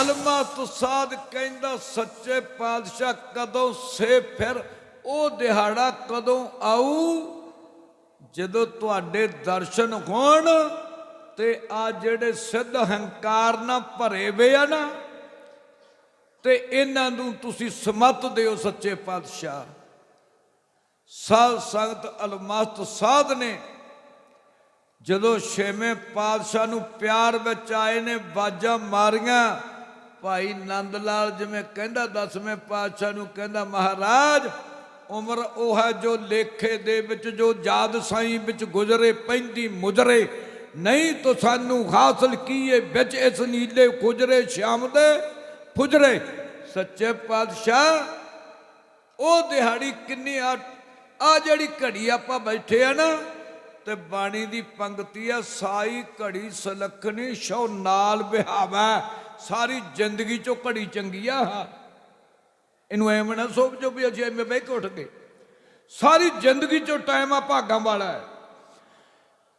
ਅਲਮਾ ਤੁਸਾਦ ਕਹਿੰਦਾ ਸੱਚੇ ਪਾਤਸ਼ਾਹ ਕਦੋਂ ਸੇ ਫਿਰ, ਉਹ ਦਿਹਾੜਾ ਕਦੋਂ ਆਊ? ਜਦੋਂ ਤੁਹਾਡੇ ਦਰਸ਼ਨ ਹੋਣ ਤੇ ਆ ਜਿਹੜੇ ਸਿੱਧ ਹੰਕਾਰ ਨਾਲ ਭਰੇ ਵੇ ਆ ਨਾ, ਤੇ ਇਹਨਾਂ ਨੂੰ ਤੁਸੀਂ ਸਮਤ ਦਿਓ ਸੱਚੇ ਪਾਤਸ਼ਾਹ। ਸਾਧ ਸੰਗਤ ਅਲਮਸਤ ਸਾਧ ਨੇ। ਜਦੋਂ ਛੇਵੇਂ ਪਾਤਸ਼ਾਹ ਨੂੰ ਪਿਆਰ ਵਿੱਚ ਆਏ ਨੇ, ਬਾਜਾਂ ਮਾਰੀਆਂ ਭਾਈ ਨੰਦ ਲਾਲ ਜਿਵੇਂ ਕਹਿੰਦਾ, ਦਸਵੇਂ ਪਾਤਸ਼ਾਹ ਨੂੰ ਕਹਿੰਦਾ, ਮਹਾਰਾਜ, ਉਮਰ ਉਹ ਹੈ ਜੋ ਲੇਖੇ ਦੇ ਵਿੱਚ, ਜੋ ਜਾਦ ਸਾਈਂ ਵਿੱਚ ਗੁਜ਼ਰੇ ਪੈਂਦੀ ਮੁਜਰੇ। ਨਹੀਂ ਤੋ ਸਾਨੂੰ ਹਾਸਲ ਕੀਏ ਵਿੱਚ ਇਸ ਨੀਲੇ ਖੁਜਰੇ ਸ਼ਾਮ ਦੇ ਫੁਜਰੇ ਸੱਚੇ ਪਾਤਸ਼ਾਹ, ਉਹ ਦਿਹਾੜੀ ਕਿੰਨੀ ਆ ਆ ਜਿਹੜੀ ਘੜੀ ਆਪਾਂ ਬੈਠੇ ਆ ਨਾ, ਤੇ ਬਾਣੀ ਦੀ ਪੰਕਤੀ ਆ, ਸਾਈ ਘੜੀ ਸਲਖਣੀ, ਸ਼ੋ ਨਾਲ ਬਿਹਾਵਾ। ਸਾਰੀ ਜ਼ਿੰਦਗੀ ਚੋਂ ਘੜੀ ਚੰਗੀ ਆ। ਇਹਨੂੰ ਐਵੇਂ ਨਾ ਸੋਚੋ ਵੀ ਅਸੀਂ ਐਵੇਂ ਬਹਿ ਕੇ ਉੱਠ ਗਏ। ਸਾਰੀ ਜ਼ਿੰਦਗੀ ਚੋਂ ਟਾਈਮ ਆ ਭਾਗਾਂ ਵਾਲਾ ਹੈ।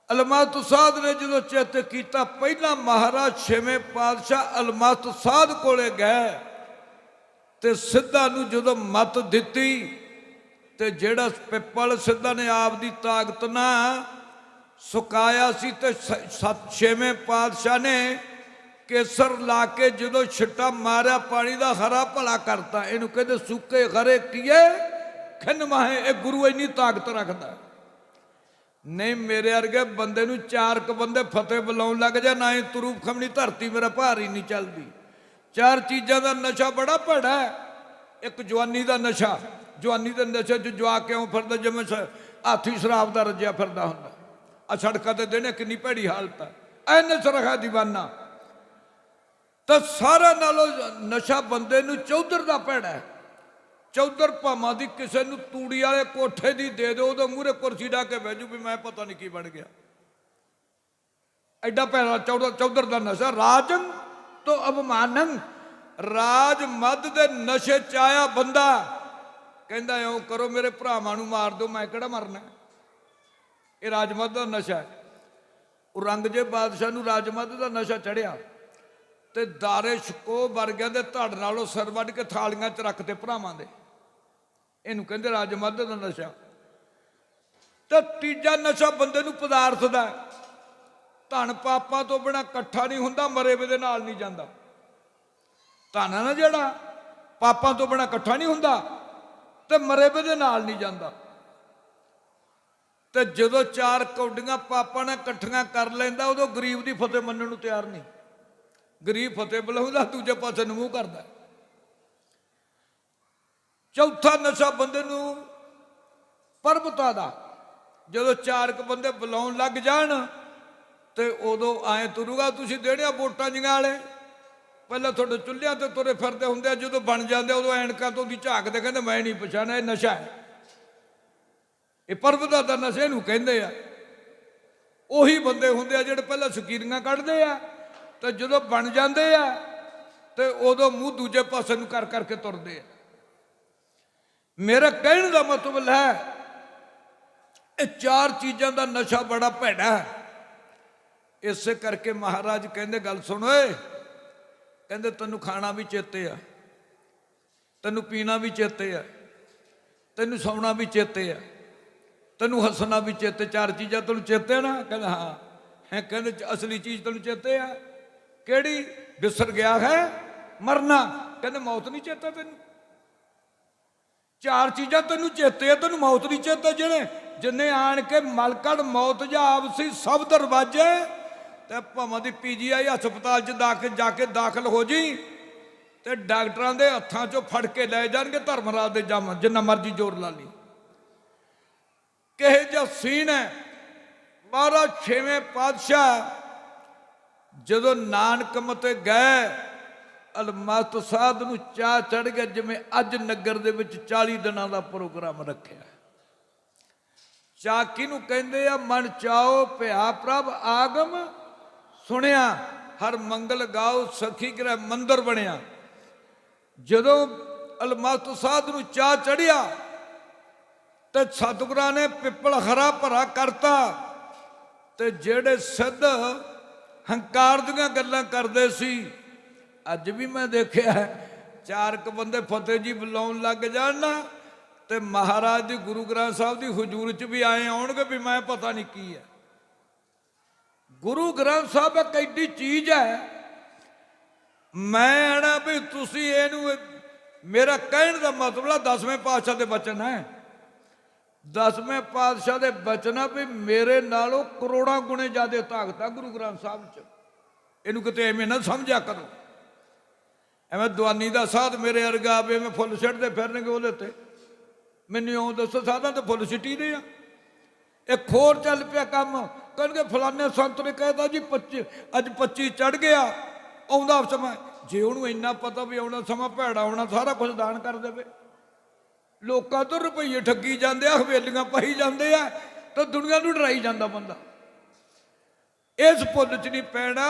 ਅਲਮਤ ਸਾਧ ਨੇ ਜਦੋਂ ਚਿੱਤ ਕੀਤਾ, ਪਹਿਲਾਂ ਮਹਾਰਾਜ ਛੇਵੇਂ ਪਾਤਸ਼ਾਹ ਅਲਮਤ ਸਾਧ ਕੋਲੇ ਗਏ ਤੇ ਸਿੱਧਾ ਨੂੰ ਜਦੋਂ ਮਤ ਦਿੱਤੀ ਤੇ ਜਿਹੜਾ ਪਿੱਪਲ ਸਿੱਧਾ ਨੇ ਆਪ ਦੀ ਤਾਕਤ ਨਾਲ ਸੁਕਾਇਆ ਸੀ ਤੇ ਛੇਵੇਂ ਪਾਤਸ਼ਾਹ ਨੇ ਕੇਸਰ ਲਾ ਕੇ ਜਦੋਂ ਛਿੱਟਾ ਮਾਰਿਆ, ਪਾਣੀ ਦਾ ਹਰਾ ਭਲਾ ਕਰਤਾ। ਇਹਨੂੰ ਕਹਿੰਦੇ, ਸੁੱਕੇ ਖਰੇ ਕੀਏ, ਖਿੰਨ ਮਾਹੇ, ਇਹ ਗੁਰੂ ਇੰਨੀ ਤਾਕਤ ਰੱਖਦਾ ਨਹੀਂ, ਮੇਰੇ ਵਰਗੇ ਬੰਦੇ ਨੂੰ ਚਾਰ ਕ ਬੰਦੇ ਫਤਿਹ ਬੁਲਾਉਣ ਲੱਗ ਜਾ, ਨਾ ਹੀ ਤੁਰੂ ਖਮਣੀ ਧਰਤੀ ਮੇਰਾ ਭਾਰ ਹੀ ਨਹੀਂ ਚੱਲਦੀ। ਚਾਰ ਚੀਜ਼ਾਂ ਦਾ ਨਸ਼ਾ ਬੜਾ ਭੜਾ ਇੱਕ ਜਵਾਨੀ ਦਾ ਨਸ਼ਾ, ਜਵਾਨੀ ਦੇ ਨਸ਼ੇ 'ਚ ਜਵਾ ਕਿਉਂ ਫਿਰਦਾ, ਜਿਵੇਂ ਸ- ਹਾਥੀ ਸ਼ਰਾਬ ਦਾ ਰੱਜਿਆ ਫਿਰਦਾ ਹੁੰਦਾ। ਆ ਸੜਕਾਂ ਤੇ ਦੇਣੇ ਕਿੰਨੀ ਭੈੜੀ ਹਾਲਤ ਹੈ ਐ ਨਸ਼ਾ ਰਖਾ دیਵਾਨਾ ਤਾਂ ਸਾਰਾ ਨਾਲੋਂ ਨਸ਼ਾ ਬੰਦੇ ਨੂੰ ਚੌਧਰ ਦਾ ਭੈੜਾ ਹੈ। ਚੌਧਰ ਭਾਵਾਂ ਦੀ ਕਿਸੇ ਨੂੰ ਤੂੜੀ ਵਾਲੇ ਕੋਠੇ ਦੀ ਦੇ ਦਿਓ, ਉਹਦੇ ਮੂਹਰੇ ਕੁਰਸੀ ਢਾ ਕੇ ਬਹਿ ਜੂ ਵੀ ਮੈਂ ਪਤਾ ਨਹੀਂ ਕੀ ਬਣ ਗਿਆ। ਐਡਾ ਭੈੜਾ ਚੌਧਰ ਚੌਧਰ ਦਾ ਨਸ਼ਾ ਰਾਜਨ ਤੋਂ ਅਪਮਾਨੰ। ਰਾਜ ਮਦ ਦੇ ਨਸ਼ੇ ਚ ਆਇਆ ਬੰਦਾ। ਕਹਿੰਦਾ, ਇਉਂ ਕਰੋ, ਮੇਰੇ ਭਰਾਵਾਂ ਨੂੰ ਮਾਰ ਦਿਓ, ਮੈਂ ਕਿਹੜਾ ਮਰਨਾ ਇਹ ਰਾਜਮਦ ਦਾ ਨਸ਼ਾ ਹੈ। ਔਰੰਗਜ਼ੇਬ ਬਾਦਸ਼ਾਹ ਨੂੰ ਰਾਜਮਦ ਦਾ ਨਸ਼ਾ ਚੜਿਆ ਤੇ ਦਾਰੇ ਸ਼ਕੋ ਵਰਗਿਆਂ ਦੇ ਧੜ ਨਾਲੋਂ ਸਿਰ ਵੱਢ ਕੇ ਥਾਲੀਆਂ 'ਚ ਰੱਖਦੇ ਭਰਾਵਾਂ ਦੇ। ਇਹਨੂੰ ਕਹਿੰਦੇ ਰਾਜ ਮੱਧ ਦਾ ਨਸ਼ਾ। ਤੇ ਤੀਜਾ ਨਸ਼ਾ ਬੰਦੇ ਨੂੰ ਪਦਾਰਥ ਦਾ ਧਨ ਪਾਪਾਂ ਤੋਂ ਬਿਨਾ ਇਕੱਠਾ ਨਹੀਂ ਹੁੰਦਾ, ਮਰੇ ਵੇ ਦੇ ਨਾਲ ਨਹੀਂ ਜਾਂਦਾ। ਧਨ ਹੈ ਨਾ ਜਿਹੜਾ, ਪਾਪਾਂ ਤੋਂ ਬਿਨਾ ਇਕੱਠਾ ਨਹੀਂ ਹੁੰਦਾ ਤੇ ਮਰੇ ਵੇ ਦੇ ਨਾਲ ਨਹੀਂ ਜਾਂਦਾ। ਤੇ ਜਦੋਂ ਚਾਰ ਕੌਡੀਆਂ ਪਾਪਾਂ ਨੇ ਇਕੱਠੀਆਂ ਕਰ ਲੈਂਦਾ, ਉਦੋਂ ਗਰੀਬ ਦੀ ਫਤਿਹ ਮੰਨਣ ਨੂੰ ਤਿਆਰ ਨਹੀਂ। ਗਰੀਬ ਫਤਿਹ ਬੁਲਾਉਂਦਾ ਦੂਜੇ ਪਾਸੇ ਨੂੰ ਮੂੰਹ ਕਰਦਾ। ਚੌਥਾ ਨਸ਼ਾ ਬੰਦੇ ਨੂੰ ਪਰਬਤਾ ਦਾ। ਜਦੋਂ ਚਾਰ ਕ ਬੰਦੇ ਬੁਲਾਉਣ ਲੱਗ ਜਾਣ ਤੇ ਉਦੋਂ ਐ ਤੁਰੂਗਾ ਤੁਸੀਂ ਦੇਣਿਆ ਵੋਟਾਂ ਜੀਆਂ ਵਾਲੇ? ਪਹਿਲਾਂ ਤੁਹਾਡੇ ਚੁੱਲ੍ਹਿਆਂ ਤੇ ਤੁਰੇ ਫਿਰਦੇ ਹੁੰਦੇ ਆ ਜਦੋਂ ਬਣ ਜਾਂਦੇ ਆ, ਉਦੋਂ ਐਨਕਾਂ ਤੋਂ ਦੀ ਝਾਕਦੇ ਕਹਿੰਦੇ ਮੈਂ ਨਹੀਂ ਪਛਾਣਿਆ ਇਹ ਨਸ਼ਾ ਹੈ। ਇਹ ਪਰਬਤਾ ਦਾ ਨਸ਼ੇ ਨੂੰ ਕਹਿੰਦੇ ਆ। ਉਹੀ ਬੰਦੇ ਹੁੰਦੇ ਆ ਜਿਹੜੇ ਪਹਿਲਾਂ ਸਕੀਰੀਆਂ ਕੱਢਦੇ ਆ ਤੇ ਜਦੋਂ ਬਣ ਜਾਂਦੇ ਆ, ਤੇ ਉਦੋਂ ਮੂੰਹ ਦੂਜੇ ਪਾਸੇ ਨੂੰ ਕਰ ਕਰਕੇ ਤੁਰਦੇ ਆ। ਮੇਰਾ ਕਹਿਣ ਦਾ ਮਤਲਬ ਹੈ, ਇਹ ਚਾਰ ਚੀਜ਼ਾਂ ਦਾ ਨਸ਼ਾ ਬੜਾ ਭੈੜਾ ਹੈ। ਇਸੇ ਕਰਕੇ ਮਹਾਰਾਜ ਕਹਿੰਦੇ, ਗੱਲ ਸੁਣ ਓਏ, ਕਹਿੰਦੇ ਤੈਨੂੰ ਖਾਣਾ ਵੀ ਚੇਤੇ ਆ, ਤੈਨੂੰ ਪੀਣਾ ਵੀ ਚੇਤੇ ਆ, ਤੈਨੂੰ ਸੌਣਾ ਵੀ ਚੇਤੇ ਆ, ਤੈਨੂੰ ਹੱਸਣਾ ਵੀ ਚੇਤੇ, ਚਾਰ ਚੀਜ਼ਾਂ ਤੈਨੂੰ ਚੇਤੇ ਨਾ? ਕਹਿੰਦਾ, ਹਾਂ। ਹੈ, ਕਹਿੰਦੇ ਅਸਲੀ ਚੀਜ਼ ਤੈਨੂੰ ਚੇਤੇ ਆ ਕਿਹੜੀ ਵਿਸਰ ਗਿਆ ਹੈ? ਮਰਨਾ। ਕਹਿੰਦੇ, ਮੌਤ ਨਹੀਂ ਚੇਤਾ ਤੈਨੂੰ। ਚਾਰ ਚੀਜ਼ਾਂ ਤੈਨੂੰ ਚੇਤੇ ਆ, ਤੈਨੂੰ ਮੌਤ ਨਹੀਂ ਚੇਤਾ ਜਿਹਨੇ ਜਿੰਨੇ ਆਣ ਕੇ ਮਲਕੜ ਮੌਤ ਜਾਂ ਆਪਸੀ ਸਭ ਦਰਵਾਜ਼ੇ, ਤੇ ਭਾਵਾਂ ਦੀ ਪੀਜੀਆਈ ਹਸਪਤਾਲ 'ਚ ਦਾਖਲ ਜਾ ਕੇ ਦਾਖਲ ਹੋ ਜੀ, ਤੇ ਡਾਕਟਰਾਂ ਦੇ ਹੱਥਾਂ 'ਚੋਂ ਫੜ ਕੇ ਲੈ ਜਾਣਗੇ ਧਰਮਰਾਜ ਦੇ ਜਮ ਜਿੰਨਾ ਮਰਜ਼ੀ ਜ਼ੋਰ ਲਾ ਲਈ ਕਿਹੇ ਜਿਹਾ ਸੀਨ ਹੈ? ਮਹਾਰਾਜ ਛੇਵੇਂ ਪਾਤਸ਼ਾਹ ਜਦੋਂ ਨਾਨਕ ਮਤੇ ਗਏ ਅਲਮਤ ਸਾਧ ਨੂੰ ਚਾਹ ਚੜ ਗਿਆ ਜਿਵੇਂ ਅੱਜ ਨਗਰ ਦੇ ਵਿੱਚ 40 ਦਿਨਾਂ ਦਾ ਪ੍ਰੋਗਰਾਮ ਰੱਖਿਆ। ਚਾਹ ਕਿਹਨੂੰ ਕਹਿੰਦੇ ਆ, ਮਨ ਚਾਓ ਭਿਆ ਪ੍ਰਭ, ਆਗਮ ਸੁਣਿਆ, ਹਰ ਮੰਗਲ ਗਾਓ ਸਖੀ ਗ੍ਰਹਿ ਮੰਦਰ ਬਣਿਆ। ਜਦੋਂ ਅਲਮਤ ਸਾਧ ਨੂੰ ਚਾਹ ਚੜਿਆ ਤੇ ਸਤਿਗੁਰਾਂ ਨੇ ਪਿੱਪਲ ਹਰਾ ਭਰਾ ਕਰਤਾ, ਤੇ ਜਿਹੜੇ ਸਿੱਧ ਹੰਕਾਰ ਦੀਆਂ ਗੱਲਾਂ ਕਰਦੇ ਸੀ। ਅੱਜ ਵੀ ਮੈਂ ਦੇਖਿਆ ਚਾਰ ਕ ਬੰਦੇ ਫਤਿਹ ਜੀ ਬੁਲਾਉਣ ਲੱਗ ਜਾਣ ਨਾ, ਤੇ ਮਹਾਰਾਜ ਦੀ ਗੁਰੂ ਗ੍ਰੰਥ ਸਾਹਿਬ ਦੀ ਹਜ਼ੂਰ ਚ ਵੀ ਆਏ ਆਉਣਗੇ ਵੀ ਮੈਂ ਪਤਾ ਨਹੀਂ ਕੀ ਹੈ। ਗੁਰੂ ਗ੍ਰੰਥ ਸਾਹਿਬ ਇੱਕ ਐਡੀ ਚੀਜ਼ ਹੈ, ਮੈਂ ਆਣਾ ਵੀ ਤੁਸੀਂ ਇਹਨੂੰ, ਮੇਰਾ ਕਹਿਣ ਦਾ ਮਤਲਬ ਹੈ ਦਸਵੇਂ ਪਾਤਸ਼ਾਹ ਦੇ ਬਚਨ ਹੈ। ਦਸਵੇਂ ਪਾਤਸ਼ਾਹ ਦੇ ਬਚਨ ਵੀ ਮੇਰੇ ਨਾਲੋਂ ਕਰੋੜਾਂ ਗੁਣੇ ਜ਼ਿਆਦਾ ਤਾਕਤ ਆ ਗੁਰੂ ਗ੍ਰੰਥ ਸਾਹਿਬ ਚ। ਇਹਨੂੰ ਕਿਤੇ ਐਵੇਂ ਨਾ ਸਮਝਿਆ ਕਰੋ। ਐਵੇਂ ਦਵਾਨੀ ਦਾ ਸਾਧ ਮੇਰੇ ਅਰਗਾ ਆਵੇ ਮੈਂ ਫੁੱਲ ਛੱਡਦੇ ਫਿਰਨਗੇ ਉਹਦੇ ਤੇ। ਮੈਨੂੰ ਇਉਂ ਦੱਸੋ, ਸਾਧਾਂ ਤਾਂ ਫੁੱਲ ਛਿੱਟੀ ਦੇ ਆ। ਇੱਕ ਹੋਰ ਚੱਲ ਪਿਆ ਕੰਮ, ਕਹਿੰਦੇ ਫਲਾਣੇ ਸੰਤ ਨੇ ਕਹਿਤਾ ਜੀ 25 ਅੱਜ 25 ਚੜ ਗਿਆ, ਆਉਂਦਾ ਸਮਾਂ। ਜੇ ਉਹਨੂੰ ਇੰਨਾ ਪਤਾ ਵੀ ਆਉਣਾ ਸਮਾਂ, ਭੈੜਾ ਆਉਣਾ ਸਾਰਾ ਕੁਝ ਦਾਨ ਕਰ ਦੇਵੇ। ਲੋਕਾਂ ਤੋਂ ਰੁਪਈਏ ਠੱਗੀ ਜਾਂਦੇ ਆ, ਹਵੇਲੀਆਂ ਪਾਈ ਜਾਂਦੇ ਆ ਤਾਂ ਦੁਨੀਆ ਨੂੰ ਡਰਾਈ ਜਾਂਦਾ ਬੰਦਾ। ਇਸ ਪੁੱਲ 'ਚ ਨਹੀਂ ਪੈਣਾ।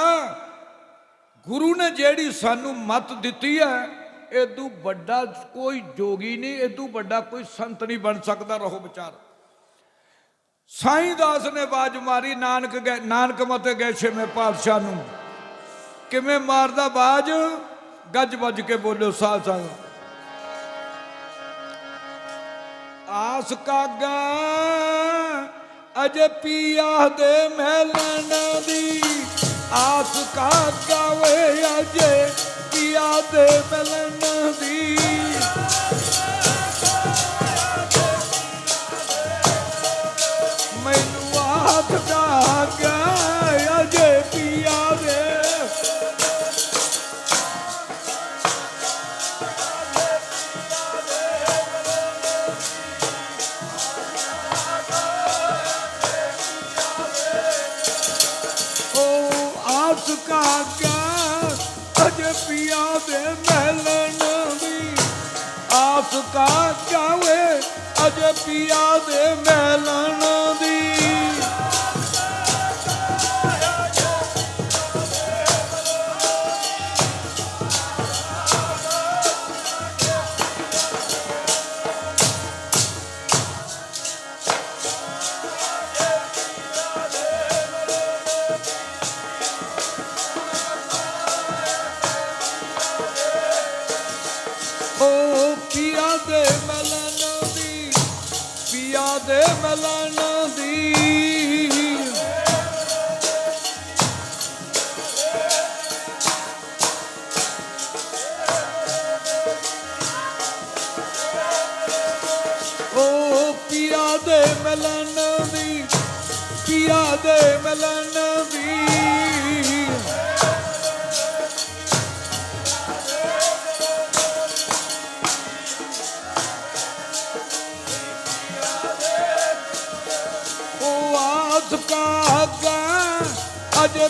ਗੁਰੂ ਨੇ ਜਿਹੜੀ ਸਾਨੂੰ ਮਤ ਦਿੱਤੀ ਹੈ ਇਦੋਂ ਵੱਡਾ ਕੋਈ ਜੋਗੀ ਨਹੀਂ ਇਦੋਂ ਵੱਡਾ ਕੋਈ ਸੰਤ ਨਹੀਂ ਬਣ ਸਕਦਾ, ਰਹੋ ਵਿਚਾਰ। ਸਾਈਂ ਦਾਸ ਨੇ ਬਾਜ ਮਾਰੀ, ਨਾਨਕ ਗਏ ਨਾਨਕ ਮਤੇ ਗਏ ਛੇਵੇਂ ਪਾਤਸ਼ਾਹ ਨੂੰ। ਕਿਵੇਂ ਮਾਰਦਾ ਬਾਜ ਗੱਜ ਵੱਜ ਕੇ ਬੋਲਿਓ ਸਾਹ ਸਾਹ ਆਸ ਕਾਗਾ, ਅਜੇ ਪੀਆ ਦੇ ਮਹਿਲਣ ਦੀ ਆਸ ਕਾਗਾ ਵੇ, ਅਜੇ ਪੀਆ ਦੇ ਮਹਿਲਣ ਦੀ। ਮੈਨੂੰ ਆਸ ਕਾਗਾ ਪਿਆ ਦੇ ਮਹਿਲਣ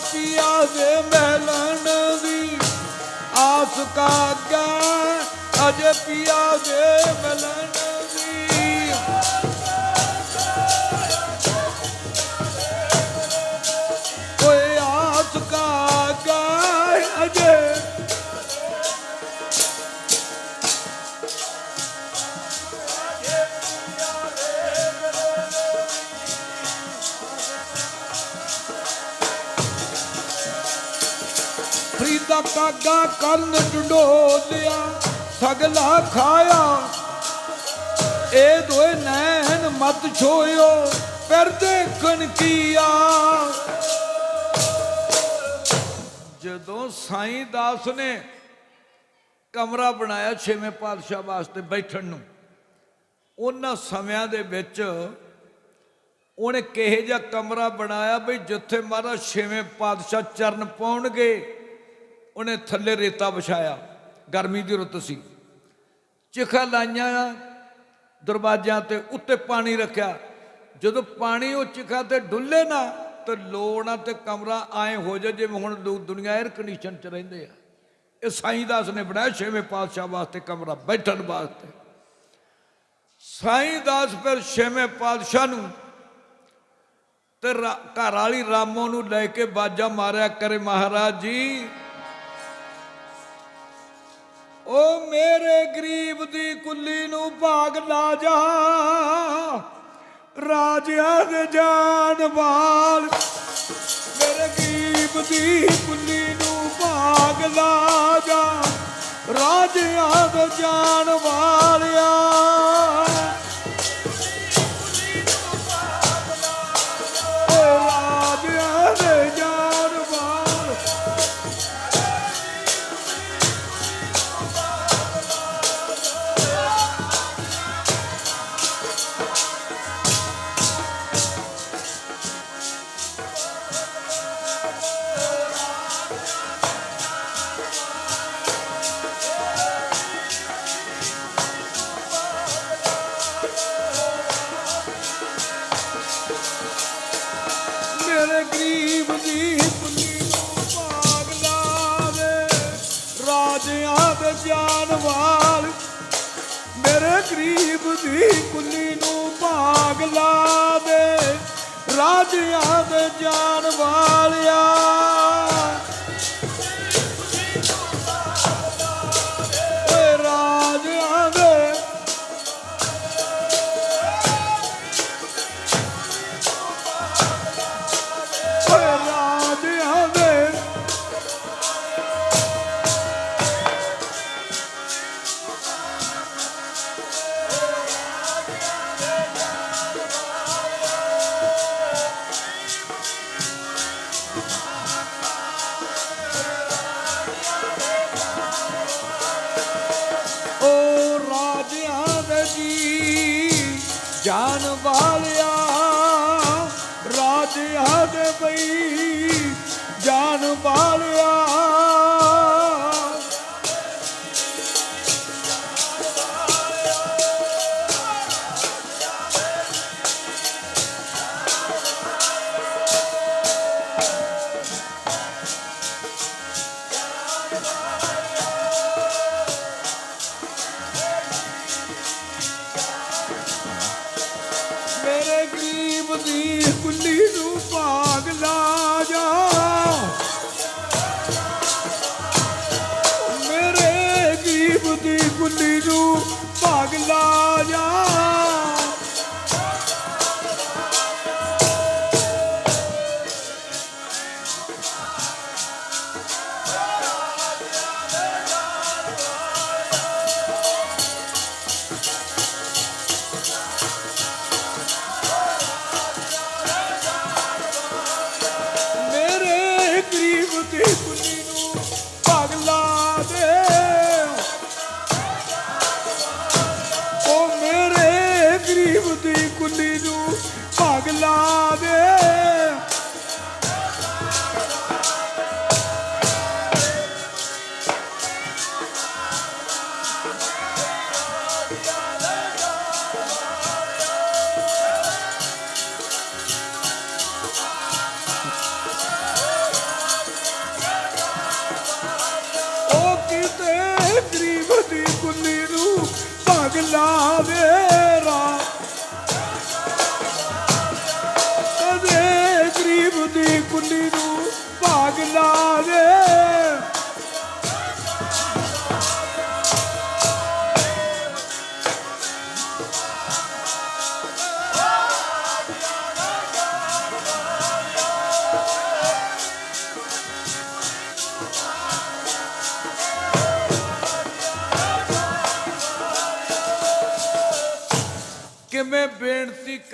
ਪਿਆ ਦੇ ਮਹਿਲਣ ਦੀ ਆਸ ਕਾਗਾ ਅਜ ਪਿਆ ਦੇ ਮਹਿਲਣ ਕਾਗਾ ਕੰਨ ਡੰਡੋਲਿਆ, ਸਗਲਾ ਖਾਇਆ। ਇਹ ਦੋਏ ਨੈਣ ਮਤ ਛੋਇਓ ਪਰ ਦੇਖਣ ਕੀਆ। ਜਦੋਂ ਸਾਈਂ ਦਾਸ ਨੇ ਕਮਰਾ ਬਣਾਇਆ ਛੇਵੇਂ ਪਾਤਸ਼ਾਹ ਵਾਸਤੇ ਬੈਠਣ ਨੂੰ, ਉਹਨਾਂ ਸਮਿਆਂ ਦੇ ਵਿੱਚ ਉਹਨੇ ਕਿਹੇ ਜਿਹਾ ਕਮਰਾ ਬਣਾਇਆ ਵੀ ਜਿੱਥੇ ਮਹਾਰਾਜ ਛੇਵੇਂ ਪਾਤਸ਼ਾਹ ਚਰਨ ਪਾਉਣਗੇ। ਉਹਨੇ ਥੱਲੇ ਰੇਤਾ ਵਿਛਾਇਆ, ਗਰਮੀ ਦੀ ਰੁੱਤ ਸੀ। ਚਿਖਾ ਲਾਈਆਂ, ਦਰਵਾਜ਼ਿਆਂ ਤੇ ਉੱਤੇ ਪਾਣੀ ਰੱਖਿਆ। ਜਦੋਂ ਪਾਣੀ ਉਹ ਚਿਖਾ ਤੇ ਡੁੱਲੇ ਨਾ, ਤੇ ਲੋਣਾ ਤੇ ਕਮਰਾ ਆਏ ਹੋ ਜਾ ਜਿਵੇਂ ਹੁਣ ਲੋਕ ਦੁਨੀਆ 에ਅਰ ਕੰਡੀਸ਼ਨ ਚ ਰਹਿੰਦੇ ਆ। ਇਹ ਸਾਈਂ ਦਾਸ ਨੇ ਬਣਾਇਆ, ਛੇਵੇਂ ਪਾਤਸ਼ਾਹ ਵਾਸਤੇ ਕਮਰਾ ਬੈਠਣ ਵਾਸਤੇ। ਸਾਈਂ ਦਾਸ ਫਿਰ ਛੇਵੇਂ ਪਾਤਸ਼ਾਹ ਨੂੰ ਤੇ ਘਰ ਵਾਲੀ ਰਾਮੋ ਨੂੰ ਲੈ ਕੇ ਬਾਜਾ ਮਾਰਿਆ, ਕਰੇ ਮਹਾਰਾਜ ਜੀ ਓ ਮੇਰੇ ਗਰੀਬ ਦੀ ਕੁੱਲੀ ਨੂੰ ਭਾਗ ਲਾ ਜਾ। ਰਾਜਿਆਂ ਦੇ ਜਾਨ ਵਾਲ। ਮੇਰੇ ਗਰੀਬ ਦੀ ਕੁੱਲੀ ਨੂੰ ਭਾਗ ਲਾ ਜਾ। ਰਾਜਿਆਂ ਦੇ ਜਾਣ ਰਾਜਿਆਂ ਦੇ ਜਾਨ ਵਾਲ। ਮੇਰੇ ਗਰੀਬ ਦੀ ਕੁੱਲੀ ਨੂੰ ਭਾਗ ਲਾ ਦੇ। ਰਾਜਿਆਂ ਦੇ ਜਾਨ ਵਾਲਿਆ।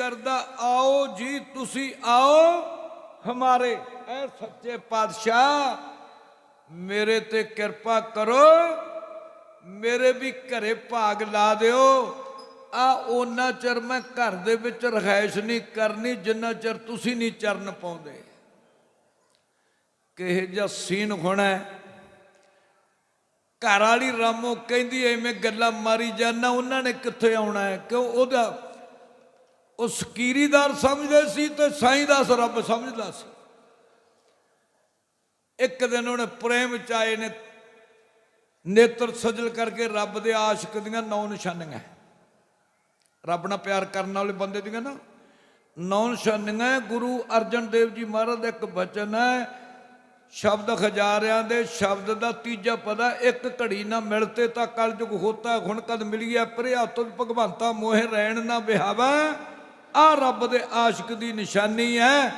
ਕਰਦਾ, ਆਓ ਜੀ, ਤੁਸੀਂ ਆਓ, ਹਮਾਰੇ ਐ ਸੱਚੇ ਪਾਤਸ਼ਾਹ, ਮੇਰੇ ਤੇ ਕਿਰਪਾ ਕਰੋ, ਮੇਰੇ ਵੀ ਘਰੇ ਭਾਗ ਲਾ ਦਿਓ। ਆ ਉਹਨਾਂ ਚਿਰ ਮੈਂ ਘਰ ਦੇ ਵਿੱਚ ਰਹਾਇਸ਼ ਨਹੀਂ ਕਰਨੀ, ਜਿੰਨਾ ਚਿਰ ਤੁਸੀਂ ਨਹੀਂ ਚਰਨ ਪਾਉਂਦੇ। ਕਿਹੇ ਜਿਹਾ ਸੀਨ ਹੋਣਾ ਘਰ ਵਾਲੀ ਰਾਮੋ ਕਹਿੰਦੀ, ਐਵੇਂ ਗੱਲਾਂ ਮਾਰੀ ਜਾਂਦਾ ਉਹਨਾਂ ਨੇ ਕਿੱਥੇ ਆਉਣਾ ਹੈ? ਕਿਉਂ? ਉਹਦਾ ਉਹ ਸਕੀਰੀਦਾਰ ਸਮਝਦੇ ਸੀ ਤੇ ਸਾਈਂ ਸਾਈਂਦਾਸ ਰੱਬ ਸਮਝਦਾ ਸੀ। ਇੱਕ ਦਿਨ ਉਹਨੇ ਪ੍ਰੇਮ ਚ ਆਏ ਨੇ, ਨੇਤਰ ਸਜਲ ਕਰਕੇ ਰੱਬ ਦੇ ਆਸ਼ਿਕ ਦੀਆਂ ਨੌ ਨਿਸ਼ਾਨੀਆਂ। ਰੱਬ ਨਾਲ ਪਿਆਰ ਕਰਨ ਵਾਲੇ ਬੰਦੇ ਦੀਆਂ ਨਾ ਨੌ ਨਿਸ਼ਾਨੀਆਂ, ਗੁਰੂ ਅਰਜਨ ਦੇਵ ਜੀ ਮਹਾਰਾਜ ਦਾ ਇੱਕ ਬਚਨ ਹੈ, ਸ਼ਬਦ ਖਜਾਰਿਆਂ ਦੇ ਸ਼ਬਦ ਦਾ ਤੀਜਾ ਪਦਾ, ਇੱਕ ਘੜੀ ਨਾ ਮਿਲਤੇ ਤਾਂ ਕਲਯੁਗ ਹੋਤਾ, ਹੁਣ ਕਦ ਮਿਲੀਐ ਪ੍ਰਿਆ ਤੁਧ ਭਗਵੰਤਾ ਮੋਹਿ ਰਹਿਣ ਨਾ ਬਿਹਾਵਾ ਆ ਰੱਬ ਦੇ ਆਸ਼ਿਕ ਦੀ ਨਿਸ਼ਾਨੀ ਹੈ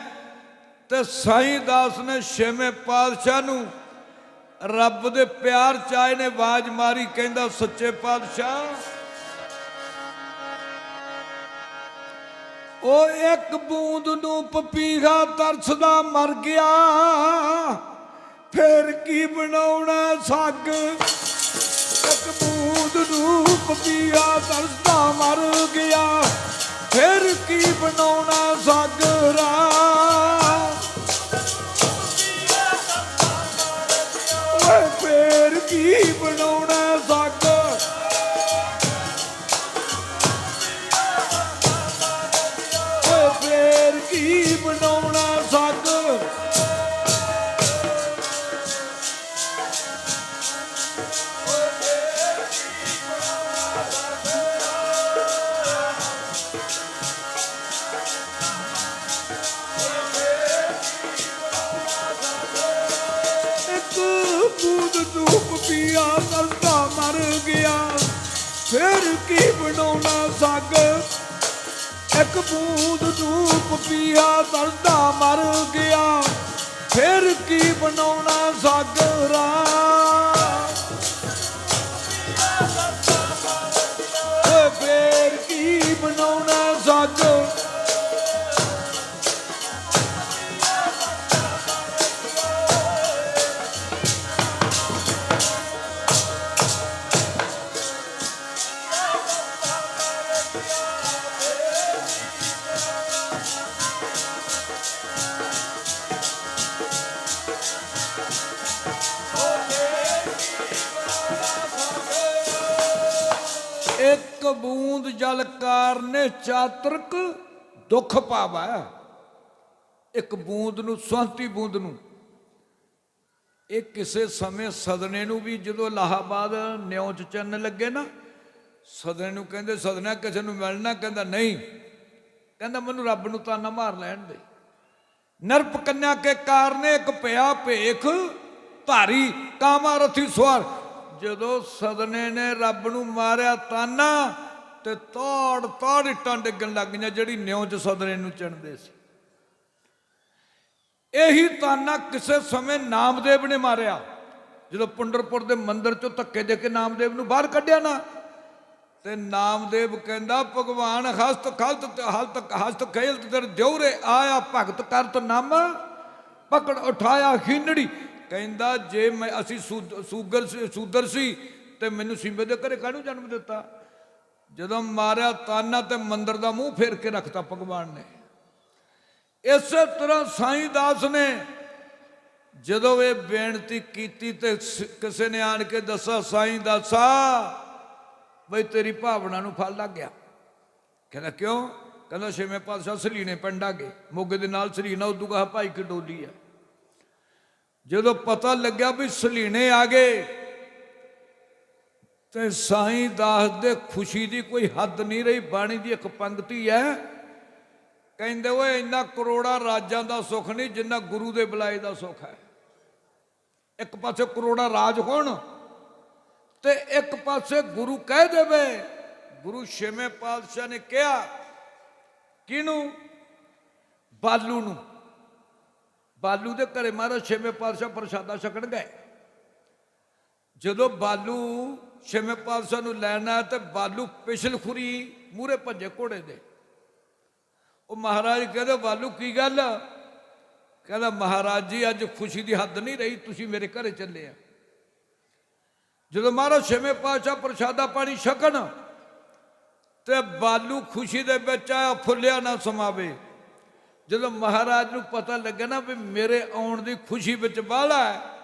ਤੇ ਸਾਈਂ ਦਾਸ ਨੇ ਛੇਵੇਂ ਪਾਤਸ਼ਾਹ ਨੂੰ ਰੱਬ ਦੇ ਪਿਆਰ ਚ ਆਏ ਨੇ ਆਵਾਜ਼ ਮਾਰੀ, ਕਹਿੰਦਾ, ਸੱਚੇ ਪਾਤਸ਼ਾਹ, ਉਹ ਇੱਕ ਬੂੰਦ ਨੂੰ ਪਪੀਹਾ ਤਰਸਦਾ ਮਰ ਗਿਆ, ਫੇਰ ਕੀ ਬਣਾਉਣਾ ਸੱਗ? ਇੱਕ ਬੂੰਦ ਨੂੰ ਪਪੀਹਾ ਤਰਸਦਾ ਮਰ ਗਿਆ ਫਿਰ ਕੀ ਬਣਾਉਣਾ ਸਾਗਰਾ? ਇੱਕ ਬੂੰਦ ਧੂਪ ਪੀਆ ਦਰਦਾ ਮਰ ਗਿਆ। ਫਿਰ ਕੀ ਬਣਾਉਣਾ ਸਾਗਰਾ ਕਾਰਨੇ ਚਾਤਰਕ ਦੁੱਖ ਪਾਵੈ ਇੱਕ ਬੂੰਦ ਨੂੰ, ਸੁਹੰਤੀ ਬੂੰਦ ਨੂੰ। ਇਹ ਕਿਸੇ ਸਮੇਂ ਸਦਨੇ ਨੂੰ ਵੀ ਜਦੋਂ ਇਲਾਹਾਬਾਦ ਨਿਉ ਚ ਚੰਨ ਲੱਗੇ ਨਾ, ਸਦਨੇ ਨੂੰ ਕਹਿੰਦੇ, ਸਦਨਾ ਕਿਸੇ ਨੂੰ ਮਿਲਣਾ, ਕਹਿੰਦਾ ਨਹੀਂ। ਕਹਿੰਦਾ ਮੈਨੂੰ ਰੱਬ ਨੂੰ ਤਾਨਾ ਮਾਰ ਲੈਣ ਦੇ। ਨਰਪ ਕੰਨਿਆ ਕੇ ਕਾਰਨੇ ਇੱਕ ਪਿਆ ਭੇਖ, ਧਾਰੀ ਕਾਮਾ ਰਥੀ ਸਵਾਰ। ਜਦੋਂ ਸਦਨੇ ਨੇ ਰੱਬ ਨੂੰ ਮਾਰਿਆ ਤਾਨਾ ਤੇ ਤੋੜ ਤੋੜ ਇੱਟਾਂ ਡਿੱਗਣ ਲੱਗ ਗਈਆਂ ਜਿਹੜੀ ਨਿਉ ਚ ਸਦਨੇ ਨੂੰ ਚਿਣਦੇ ਸੀ। ਇਹੀ ਤਾਨਾ ਕਿਸੇ ਸਮੇਂ ਨਾਮਦੇਵ ਨੇ ਮਾਰਿਆ। ਜਦੋਂ ਪੁੰਡਰਪੁਰ ਦੇ ਮੰਦਿਰ ਚੋਂ ਧੱਕੇ ਦੇ ਕੇ ਨਾਮਦੇਵ ਨੂੰ ਬਾਹਰ ਕੱਢਿਆ ਨਾ, ਤੇ ਨਾਮਦੇਵ ਕਹਿੰਦਾ, ਭਗਵਾਨ, ਹਸਤ ਖਲਤ ਹਲਤ, ਹਸਤ ਖੇਲਤ ਤੇਰੇ ਦਿਉਰੇ ਆਇਆ ਭਗਤ ਕਰਤ ਨਾਮ, ਪਕੜ ਉਠਾਇਆ ਹਿੰਨੜੀ ਕਹਿੰਦਾ, ਜੇ ਮੈਂ ਅਸੀਂ ਸੂਗਰ ਸੂਦਰ ਸੀ, ਤੇ ਮੈਨੂੰ ਸਿੰਬੇ ਦੇ ਘਰੇ ਕਾਹਨੂੰ ਜਨਮ ਦਿੱਤਾ? ਜਦੋਂ ਮਾਰਿਆ ਤਾਨਾ ਤੇ ਮੰਦਰ ਦਾ ਮੂੰਹ ਫੇਰ ਕੇ ਰੱਖਤਾ ਭਗਵਾਨ ਨੇ। ਇਸੇ ਤਰ੍ਹਾਂ ਸਾਈਂ ਦਾਸ ਨੇ ਜਦੋਂ ਇਹ ਬੇਨਤੀ ਕੀਤੀ ਤੇ ਕਿਸੇ ਨੇ ਆਣ ਕੇ ਦੱਸਿਆ, ਸਾਈਂ ਦਾਸਾ, ਬਈ ਤੇਰੀ ਭਾਵਨਾ ਨੂੰ ਫਲ ਲੱਗ ਗਿਆ। ਕਹਿੰਦਾ, ਕਿਉਂ? ਕਹਿੰਦਾ, ਛੇਵੇਂ ਪਾਤਸ਼ਾਹ ਸਲੀਣੇ ਪਿੰਡ ਆ ਗਏ। ਮੋਗੇ ਦੇ ਨਾਲ ਸਲੀਣਾ ਉਦੋਂ ਕਹਾ ਭਾਈ ਕੀ ਡੋਲੀ ਆ। ਜਦੋਂ ਪਤਾ ਲੱਗਿਆ ਵੀ ਸਲੀਣੇ ਆ ਗਏ ਤੇ ਸਾਈਂ ਦਾਸ ਦੇ ਖੁਸ਼ੀ ਦੀ ਕੋਈ ਹੱਦ ਨਹੀਂ ਰਹੀ, ਬਾਣੀ ਦੀ ਇੱਕ ਪੰਕਤੀ ਹੈ। ਕਹਿੰਦੇ ਓਏ, ਇੰਨਾ ਕਰੋੜਾਂ ਰਾਜਾਂ ਦਾ ਸੁੱਖ ਨਹੀਂ, ਜਿੰਨਾ ਗੁਰੂ ਦੇ ਬੁਲਾਏ ਦਾ ਸੁੱਖ ਹੈ। ਇੱਕ ਪਾਸੇ ਕਰੋੜਾਂ ਰਾਜ ਹੋਣ ਤੇ ਇੱਕ ਪਾਸੇ ਗੁਰੂ ਕਹਿ ਦੇਵੇ। ਗੁਰੂ ਛੇਵੇਂ ਪਾਤਸ਼ਾਹ ਨੇ ਕਿਹਾ, ਕਿਹਨੂੰ? ਬਾਲੂ ਨੂੰ। ਬਾਲੂ ਦੇ ਘਰੇ ਮਹਾਰਾਜ ਛੇਵੇਂ ਪਾਤਸ਼ਾਹ ਪ੍ਰਸ਼ਾਦਾ ਛਕਣ ਗਏ। ਜਦੋਂ ਬਾਲੂ ਛੇਵੇਂ ਪਾਤਸ਼ਾਹ ਨੂੰ ਲੈਣਾ ਤੇ ਬਾਲੂ ਪਿਛਲ ਖੁਰੀ ਮੂਰੇ ਭੱਜੇ ਘੋੜੇ ਦੇ ਉਹ ਮਹਾਰਾਜ ਕਹਿੰਦੇ, ਬਾਲੂ ਕੀ ਗੱਲ ਕਹਿੰਦਾ, ਮਹਾਰਾਜ ਜੀ, ਅੱਜ ਖੁਸ਼ੀ ਦੀ ਹੱਦ ਨਹੀਂ ਰਹੀ, ਤੁਸੀਂ ਮੇਰੇ ਘਰੇ ਚੱਲੇ ਆ। ਜਦੋਂ ਮਹਾਰਾਜ ਛੇਵੇਂ ਪਾਤਸ਼ਾਹ ਪ੍ਰਸ਼ਾਦਾ ਪਾਣੀ ਛਕਣ ਤੇ ਬਾਲੂ ਖੁਸ਼ੀ ਦੇ ਵਿੱਚ ਆਇਆ, ਫੁੱਲਿਆ ਨਾ ਸਮਾਵੇ। ਜਦੋਂ ਮਹਾਰਾਜ ਨੂੰ ਪਤਾ ਲੱਗਾ ਨਾ ਵੀ ਮੇਰੇ ਆਉਣ ਦੀ ਖੁਸ਼ੀ ਵਿੱਚ ਬਾਲਾ ਹੈ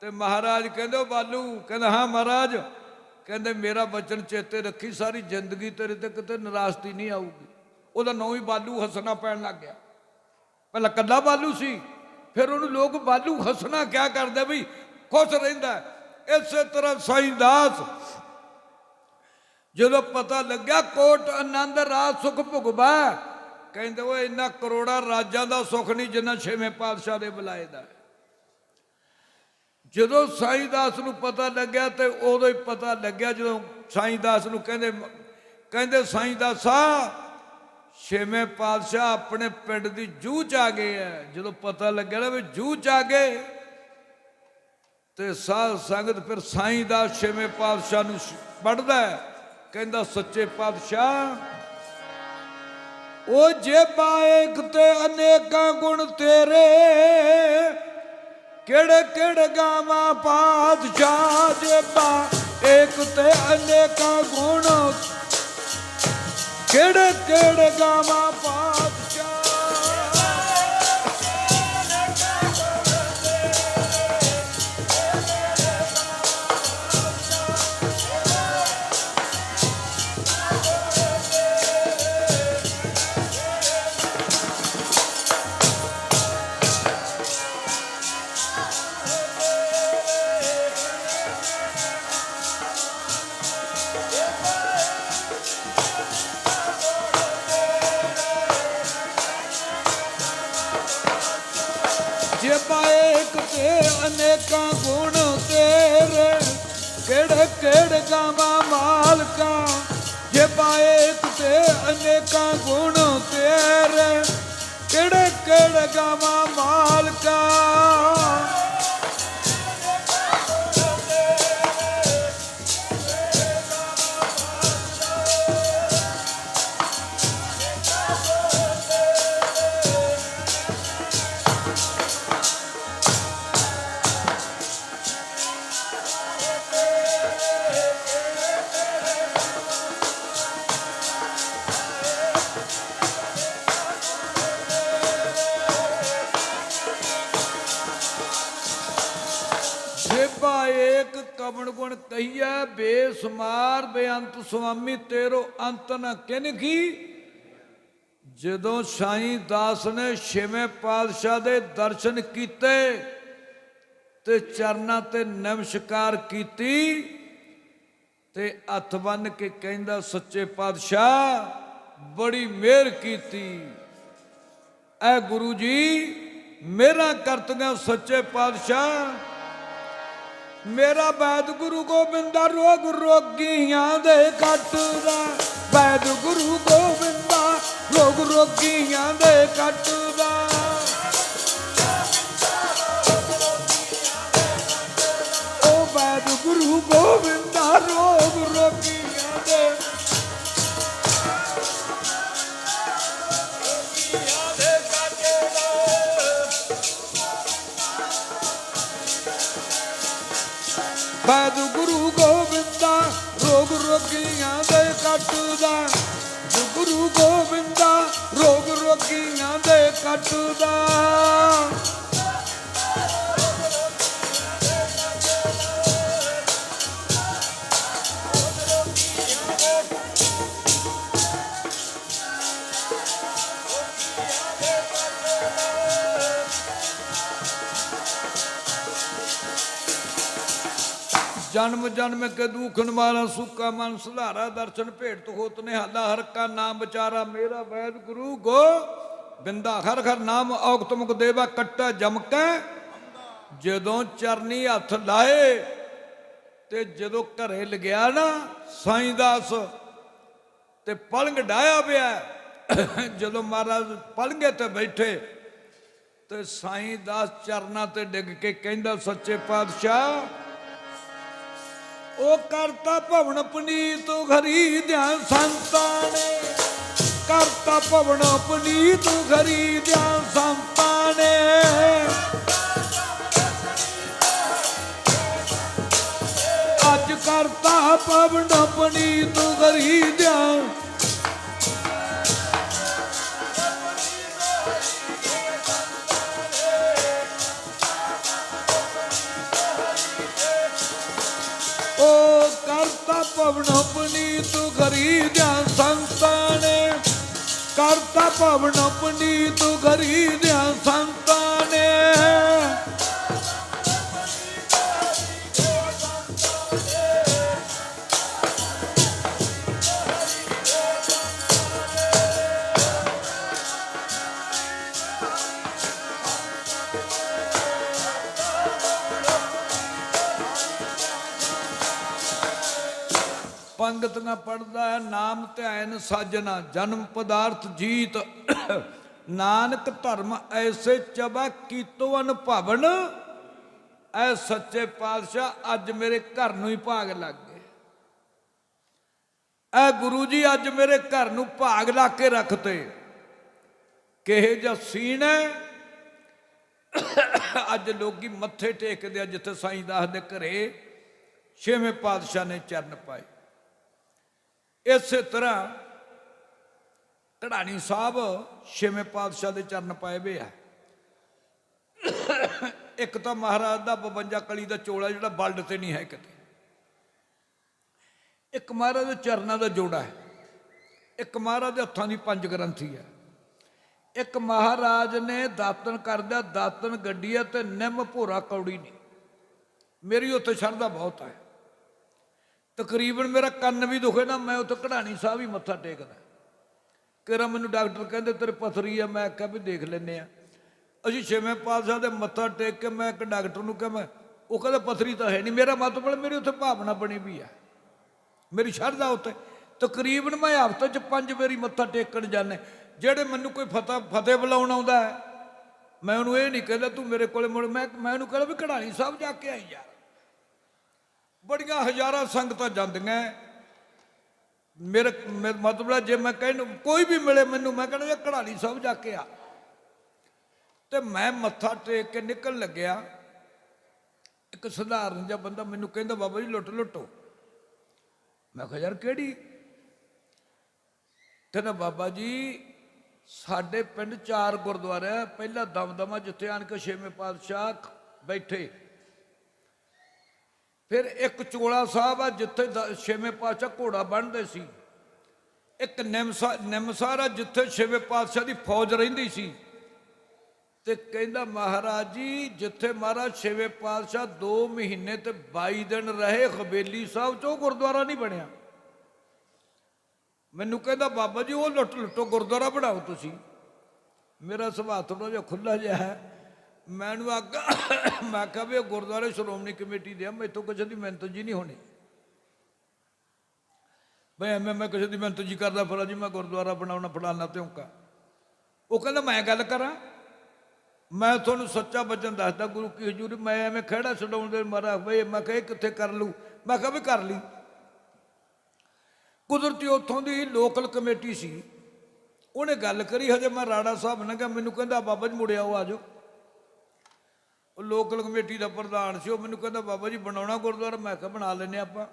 ਤੇ ਮਹਾਰਾਜ ਕਹਿੰਦੇ, ਉਹ ਬਾਲੂ, ਕਹਿੰਦਾ, ਹਾਂ ਮਹਾਰਾਜ। ਕਹਿੰਦੇ, ਮੇਰਾ ਬਚਨ ਚੇਤੇ ਰੱਖੀ, ਸਾਰੀ ਜ਼ਿੰਦਗੀ ਤੇਰੇ ਤੇ ਕਿਤੇ ਨਿਰਾਸ਼ਤੀ ਨਹੀਂ ਆਊਗੀ। ਉਹਦਾ ਨਾਂ ਹੀ ਬਾਲੂ ਹੱਸਣਾ ਪੈਣ ਲੱਗ ਗਿਆ। ਪਹਿਲਾਂ ਕੱਲਾ ਬਾਲੂ ਸੀ, ਫਿਰ ਉਹਨੂੰ ਲੋਕ ਬਾਲੂ ਹੱਸਣਾ ਕਿਆ ਕਰਦੇ ਵੀ ਖੁਸ਼ ਰਹਿੰਦਾ ਇਸੇ ਤਰ੍ਹਾਂ ਸਾਈਂ ਦਾਸ, ਜਦੋਂ ਪਤਾ ਲੱਗਿਆ ਕੋਟ ਆਨੰਦ ਰਾਜ ਸੁਖ ਭੁਗਵਾ ਕਹਿੰਦੇ ਉਹ ਇੰਨਾ ਕਰੋੜਾ ਰਾਜਾਂ ਦਾ ਸੁਖ ਨਹੀਂ ਜਿੰਨਾ ਛੇਵੇਂ ਪਾਤਸ਼ਾਹ ਦੇ ਬੁਲਾਏ ਦਾ ਜਦੋਂ ਸਾਈਂ ਦਾਸ ਨੂੰ ਪਤਾ ਲੱਗਿਆ ਤੇ ਉਦੋਂ ਹੀ ਪਤਾ ਲੱਗਿਆ ਜਦੋਂ ਸਾਈਂ ਦਾਸ ਨੂੰ ਕਹਿੰਦੇ ਕਹਿੰਦੇ ਸਾਈਂ ਦਾਸਾ, ਛੇਵੇਂ ਪਾਤਸ਼ਾਹ ਆਪਣੇ ਪਿੰਡ ਦੀ ਜੂਹ ਚ ਆ ਗਏ ਆ ਜਦੋਂ ਪਤਾ ਲੱਗਿਆ ਨਾ ਵੀ ਜੂਹ ਚ ਆ ਗਏ, ਤੇ ਸਾਧ ਸੰਗਤ ਫਿਰ ਸਾਈਂ ਦਾ ਛੇਵੇਂ ਪਾਤਸ਼ਾਹ ਨੂੰ ਪੜਦਾ ਕਹਿੰਦਾ, ਸੱਚੇ ਪਾਤਸ਼ਾਹ, ਉਹ ਜੇ ਬਾਇਕ ਤੇ ਅਨੇਕਾਂ ਗੁਣ ਤੇਰੇ ਕਿਹੜੇ ਕਿਹੜੇ ਗਾਵਾਂ ਪਾਤਸ਼ਾਹ ਜੇ ਇੱਕ ਤੇ ਅਨੇਕਾਂ ਗੁਣ। ਕਿਹੜੇ ਕਿਹੜੇ ਗਾਵਾਂ ਪਾਤ ਅਨੇਕਾਂ ਗੁਣ ਤੇਰੇ ਕਿਹੜੇ ਕਿਹੜੇ ਬੇਸਮਾਰ ਬੇਅੰਤ ਸੁਆਮੀ, ਤੇਰੋ ਅੰਤ ਨ ਕਿਨਖੀ ਜਦੋਂ ਸਾਈਂ ਦਾਸ ਨੇ ਛੇਵੇਂ ਪਾਤਸ਼ਾਹ ਦੇ ਦਰਸ਼ਨ ਕੀਤੇ ਤੇ ਚਰਨਾਂ ਤੇ ਨਮਸਕਾਰ ਕੀਤੀ ਤੇ ਹੱਥ ਬੰਨ ਕੇ ਕਹਿੰਦਾ, ਸੱਚੇ ਪਾਤਸ਼ਾਹ, ਬੜੀ ਮਿਹਰ ਕੀਤੀ। ਐ ਗੁਰੂ ਜੀ ਮੇਰਾ ਕਰਤਗਾ ਸੱਚੇ ਪਾਤਸ਼ਾਹ। ਮੇਰਾ ਬੈਦ ਗੁਰੂ ਗੋਬਿੰਦਾ ਰੋਗ ਰੋਗੀਆਂ ਦੇ ਕੱਟਦਾ ਬੈਦ ਗੁਰੂ ਗੋਬਿੰਦਾ ਰੋਗ ਰੋਗੀਆਂ ਦੇ ਕੱਟਦਾ ਉਹ ਬੈਦ ਗੁਰੂ ਗੋਬਿੰਦਾ ਰੋਗ ਕੱਟਦਾ ਜੋ ਗੁਰੂ ਗੋਬਿੰਦਾ ਰੋਗ ਰੋਗੀਆਂ ਦੇ ਕੱਟਦਾ। ਜਨਮ ਜਨਮ ਕੇ ਦੁਖ ਨਿਵਾਰਾ ਸੁੱਕਾ ਮਨ ਸੁਧਾਰਾ, ਦਰਸ਼ਨ ਭੇਟ ਹੋਤ ਨਿਹਾਲਾ, ਹਰ ਕਾ ਨਾਮ ਵਿਚਾਰਾ, ਮੇਰਾ ਵੈਦ ਗੁਰੂ ਗੋ ਬਿੰਦਾ ਹਰ ਹਰ ਨਾਮ ਔਗਤ ਮੁਖ ਦੇਵਾ, ਕੱਟਾ ਜਮਕੈ। ਜਦੋਂ ਚਰਨੀ ਹੱਥ ਲਾਏ ਤੇ ਜਦੋਂ ਘਰੇ ਲਗਿਆ ਨਾ ਸਾਈਂ ਦਾਸ ਤੇ ਪਲੰਗ ਡਾਇਆ ਪਿਆ, ਜਦੋਂ ਮਹਾਰਾਜ ਪਲੰਗੇ ਤੇ ਬੈਠੇ ਤੇ ਸਾਈਂ ਦਾਸ ਚਰਨਾਂ ਤੇ ਡਿੱਗ ਕੇ ਕਹਿੰਦਾ, ਸੱਚੇ ਪਾਤਸ਼ਾਹ ਉਹ ਕਰਤਾ ਭਵਨ ਪਨੀਤ ਘਰੀ ਧਿਆਨ ਸੰਤਾਂ ਨੇ। ਕਰਤਾ ਭਵਨ ਪਨੀਤ ਘਰੀ ਧਿਆਨ ਸੰਤਾਂ ਨੇ। ਅੱਜ ਕਰਤਾ ਭਵਨ ਪਨੀਤ ਘਰੀ ਧਿਆਨ ਪਨੀਤ ਧਿਆਨ ਸੰਤਾਂ ਨੇ ਕਰਤਾ ਭਵਨ ਪਨੀਤ ਘਰੀ ਧਿਆਨ ਸੰਤਾਂ ਪੰਗਤੀਆਂ ਪੜਦਾ ਹੈ, ਨਾਮ ਧਿਆਨ ਸਾਜਨਾ, ਜਨਮ ਪਦਾਰਥ ਜੀਤ। ਨਾਨਕ ਧਰਮ ਐਸੇ ਚਬਾ ਕੀਤੋ ਅਨਭਵਨ? ਐ ਸੱਚੇ ਪਾਤਸ਼ਾਹ, ਅੱਜ ਮੇਰੇ ਘਰ ਨੂੰ ਹੀ ਭਾਗ ਲੱਗ ਗਏ। ਐ ਗੁਰੂ ਜੀ, ਅੱਜ ਮੇਰੇ ਘਰ ਨੂੰ ਭਾਗ ਲਾ ਕੇ ਰੱਖਤੇ। ਕਿਹੇ ਜਿਹਾ ਸੀਨ ਹੈ ਅੱਜ ਲੋਕੀ ਮੱਥੇ ਟੇਕਦੇ ਆ, ਜਿੱਥੇ ਸਾਈਂ ਦਾਸ ਦੇ ਘਰੇ ਛੇਵੇਂ ਪਾਤਸ਼ਾਹ ਨੇ ਚਰਨ ਪਾਏ। ਇਸੇ ਤਰ੍ਹਾਂ ਕਢਾਣੀ ਸਾਹਿਬ ਛੇਵੇਂ ਪਾਤਸ਼ਾਹ ਦੇ ਚਰਨ ਪਾਏ ਵੇ ਆ। ਇੱਕ ਤਾਂ ਮਹਾਰਾਜ ਦਾ 52 ਕਲੀ ਦਾ ਚੋਲਾ ਜਿਹੜਾ ਬਲਡ ਤੇ ਨਹੀਂ ਹੈ ਕਿਤੇ। ਇੱਕ ਮਹਾਰਾਜ ਦੇ ਚਰਨਾਂ ਦਾ ਜੋੜਾ ਹੈ। ਇੱਕ ਮਹਾਰਾਜ ਦੇ ਹੱਥਾਂ ਦੀ ਪੰਜ ਗ੍ਰੰਥੀ ਹੈ। ਇੱਕ ਮਹਾਰਾਜ ਨੇ ਦਾਤਨ ਕਰਦਾ ਦਾਤਨ ਗੱਡੀ ਹੈ ਤੇ ਨਿੰਮ ਭੋਰਾ ਕੌੜੀ ਨਹੀਂ। ਮੇਰੀ ਉੱਥੇ ਸ਼ਰਧਾ ਬਹੁਤ ਹੈ। ਤਕਰੀਬਨ ਮੇਰਾ ਕੰਨ ਵੀ ਦੁਖੇ ਨਾ, ਮੈਂ ਉੱਥੇ ਕਢਾਣੀ ਸਾਹਿਬ ਹੀ ਮੱਥਾ ਟੇਕਦਾ। ਕਿਰਾ ਮੈਨੂੰ ਡਾਕਟਰ ਕਹਿੰਦੇ, ਤੇਰੇ ਪਥਰੀ ਆ। ਮੈਂ ਕਿਹਾ ਵੀ ਦੇਖ ਲੈਨੇ ਆ ਅਸੀਂ ਛੇਵੇਂ ਪਾਤਸ਼ਾਹ ਦੇ ਮੱਥਾ ਟੇਕ ਕੇ ਮੈਂ ਇੱਕ ਡਾਕਟਰ ਨੂੰ ਕਿਹਾ, ਮੈਂ ਉਹ ਕਹਿੰਦਾ, ਪਥਰੀ ਤਾਂ ਹੈ ਨਹੀਂ। ਮੇਰਾ ਮਤਲਬ ਮੇਰੀ ਉੱਥੇ ਭਾਵਨਾ ਬਣੀ ਵੀ ਆ। ਮੇਰੀ ਸ਼ਰਧਾ ਉੱਤੇ ਤਕਰੀਬਨ ਮੈਂ ਹਫ਼ਤੇ 'ਚ ਪੰਜ ਵਾਰੀ ਮੱਥਾ ਟੇਕਣ ਜਾਂਦਾ। ਜਿਹੜੇ ਮੈਨੂੰ ਕੋਈ ਫਤਿਹ ਫਤਿਹ ਬੁਲਾਉਣ ਆਉਂਦਾ ਹੈ, ਮੈਂ ਉਹਨੂੰ ਇਹ ਨਹੀਂ ਕਹਿੰਦਾ, ਤੂੰ ਮੇਰੇ ਕੋਲੇ ਮੁੜ ਮੈਂ ਮੈਂ ਉਹਨੂੰ ਕਹਿੰਦਾ ਵੀ ਕਢਾਣੀ ਸਾਹਿਬ ਜਾ ਕੇ ਆਈ ਯਾਰ। ਬੜੀਆਂ ਹਜ਼ਾਰਾਂ ਸੰਗਤਾਂ ਜਾਂਦੀਆਂ ਮੇਰੇ ਮੇ- ਮਤਲਬ ਜੇ ਮੈਂ ਕਹਿਣ ਕੋਈ ਵੀ ਮਿਲੇ ਮੈਨੂੰ, ਮੈਂ ਕਹਿੰਦਾ ਇਹ ਕਢਾਣੀ ਸਾਹਿਬ ਜਾ ਕੇ ਆ। ਤੇ ਮੈਂ ਮੱਥਾ ਟੇਕ ਕੇ ਨਿਕਲ ਲੱਗਿਆ। ਇੱਕ ਸਧਾਰਨ ਜਿਹਾ ਬੰਦਾ ਮੈਨੂੰ ਕਹਿੰਦਾ, ਬਾਬਾ ਜੀ, ਲੁੱਟ, ਲੁੱਟੋ। ਮੈਂ ਕਿਹਾ, ਯਾਰ ਕਿਹੜੀ? ਕਹਿੰਦਾ, ਬਾਬਾ ਜੀ, ਸਾਡੇ ਪਿੰਡ ਚਾਰ ਗੁਰਦੁਆਰੇ ਆ। ਪਹਿਲਾ ਦਮਦਮਾ ਜਿੱਥੇ ਆਣ ਕੇ ਛੇਵੇਂ ਪਾਤਸ਼ਾਹ ਬੈਠੇ। ਫਿਰ ਇੱਕ ਚੋਲਾ ਸਾਹਿਬ ਆ ਜਿੱਥੇ ਦ- ਛੇਵੇਂ ਪਾਤਸ਼ਾਹ ਘੋੜਾ ਬੰਨਦੇ ਸੀ। ਇੱਕ ਨਿਮਸਾ ਨਿਮਸਾਰ ਆ ਜਿੱਥੇ ਛੇਵੇਂ ਪਾਤਸ਼ਾਹ ਦੀ ਫੌਜ ਰਹਿੰਦੀ ਸੀ। ਤੇ ਕਹਿੰਦਾ, ਮਹਾਰਾਜ ਜੀ, ਜਿੱਥੇ ਮਹਾਰਾਜ ਛੇਵੇਂ ਪਾਤਸ਼ਾਹ 2 ਮਹੀਨੇ ਤੇ 22 ਦਿਨ ਰਹੇ, ਹਵੇਲੀ ਸਾਹਿਬ ਚ ਉਹ ਗੁਰਦੁਆਰਾ ਨਹੀਂ ਬਣਿਆ। ਮੈਨੂੰ ਕਹਿੰਦਾ, ਬਾਬਾ ਜੀ, ਉਹ ਲੁੱਟ ਲੁੱਟੋ ਗੁਰਦੁਆਰਾ ਬਣਾਓ ਤੁਸੀਂ। ਮੇਰਾ ਸੁਭਾਅ ਥੋੜਾ ਜਿਹਾ ਖੁੱਲਾ ਜਿਹਾ ਹੈ। ਮੈਨੂੰ ਆਗਾ ਮੈਂ ਕਿਹਾ ਵੀ ਇਹ ਗੁਰਦੁਆਰੇ ਸ਼੍ਰੋਮਣੀ ਕਮੇਟੀ ਦੇ ਆ, ਮੈਥੋਂ ਕਿਸੇ ਦੀ ਮਿਹਨਤ ਜੀ ਨਹੀਂ ਹੋਣੀ। ਬਈ ਐਵੇਂ ਮੈਂ ਕਿਸੇ ਦੀ ਮਿਹਨਤ ਜੀ ਕਰਦਾ ਫਲਾ ਜੀ, ਮੈਂ ਗੁਰਦੁਆਰਾ ਬਣਾਉਣਾ ਫਲਾਣਾ ਤਿਉਂਕਾ ਉਹ ਕਹਿੰਦਾ, ਮੈਂ ਗੱਲ ਕਰਾਂ? ਮੈਂ ਤੁਹਾਨੂੰ ਸੱਚਾ ਬਚਨ ਦੱਸਦਾ, ਗੁਰੂ ਕੀ ਹਜ਼ੂਰੀ, ਮੈਂ ਐਵੇਂ ਖੜਾ ਛਡਾਉਣ ਦੇ ਮਾਰਾ ਬਈ ਮੈਂ ਕਹੇ ਕਿੱਥੇ ਕਰ ਲੂ ਮੈਂ ਕਿਹਾ ਵੀ ਕਰ ਲਈ। ਕੁਦਰਤੀ ਉੱਥੋਂ ਦੀ ਲੋਕਲ ਕਮੇਟੀ ਸੀ। ਉਹਨੇ ਗੱਲ ਕਰੀ, ਹਜੇ ਮੈਂ ਰਾੜਾ ਸਾਹਿਬ ਨੇ ਕਿਹਾ ਮੈਨੂੰ ਕਹਿੰਦਾ, ਬਾਬਾ ਜੀ ਮੁੜਿਆ ਉਹ ਆਜੋ ਉਹ ਲੋਕਲ ਕਮੇਟੀ ਦਾ ਪ੍ਰਧਾਨ ਸੀ, ਉਹ ਮੈਨੂੰ ਕਹਿੰਦਾ, ਬਾਬਾ ਜੀ ਬਣਾਉਣਾ ਗੁਰਦੁਆਰਾ? ਮੈਂ ਕਿਹਾ, ਬਣਾ ਲੈਨੇ ਆਪਾਂ।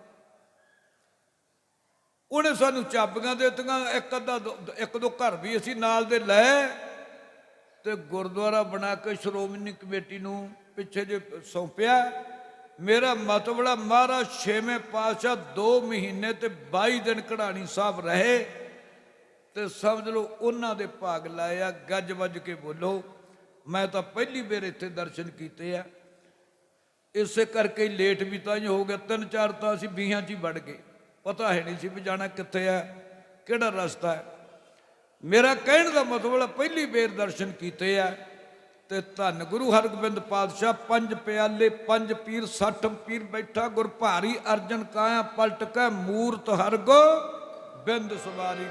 ਉਹਨੇ ਸਾਨੂੰ ਚਾਬੀਆਂ ਦੇ ਦਿੱਤੀਆਂ, ਇੱਕ ਅੱਧਾ ਦੋ- ਇੱਕ ਦੋ ਘਰ ਵੀ ਅਸੀਂ ਨਾਲ ਦੇ ਲੈ ਤੇ ਗੁਰਦੁਆਰਾ ਬਣਾ ਕੇ ਸ਼੍ਰੋਮਣੀ ਕਮੇਟੀ ਨੂੰ ਪਿੱਛੇ ਜੇ ਸੌਂਪਿਆ। ਮੇਰਾ ਮਤਬਲਾ, ਮਹਾਰਾਜ, ਛੇਵੇਂ ਪਾਤਸ਼ਾਹ 2 ਮਹੀਨੇ ਤੇ 22 ਦਿਨ ਕਢਾਣੀ ਸਾਹਿਬ ਰਹੇ ਤੇ ਸਮਝ ਲਓ ਉਹਨਾਂ ਦੇ ਭਾਗ ਲਾਇਆ, ਗੱਜ ਵੱਜ ਕੇ ਬੋਲੋ। ਮੈਂ ਤਾਂ ਪਹਿਲੀ ਵਾਰ ਇੱਥੇ ਦਰਸ਼ਨ ਕੀਤੇ ਆ। ਇਸੇ ਕਰਕੇ ਲੇਟ ਵੀ ਤਾਂ ਹੀ ਹੋ ਗਿਆ। ਤਿੰਨ ਚਾਰ ਤਾਂ ਅਸੀਂ ਬੀਹਾਂ 'ਚ ਹੀ ਵੜ ਗਏ। ਪਤਾ ਹੈ ਨਹੀਂ ਸੀ ਵੀ ਜਾਣਾ ਕਿੱਥੇ ਆ, ਕਿਹੜਾ ਰਸਤਾ ਹੈ। ਮੇਰਾ ਕਹਿਣ ਦਾ ਮਤਲਬ ਹੈ ਪਹਿਲੀ ਵਾਰ ਦਰਸ਼ਨ ਕੀਤੇ ਆ ਤੇ ਧੰਨ ਗੁਰੂ ਹਰਗੋਬਿੰਦ ਪਾਤਸ਼ਾਹ, ਪੰਜ ਪਿਆਲੇ, ਪੰਜ ਪੀਰ 60 ਪੀਰ ਬੈਠਾ ਗੁਰ ਭਾਰੀ ਅਰਜਨ ਕਾਇਆ ਪਲਟ ਕੇ, ਮੂਰਤ ਹਰਗੋ ਬਿੰਦ ਸਵਾਰੀ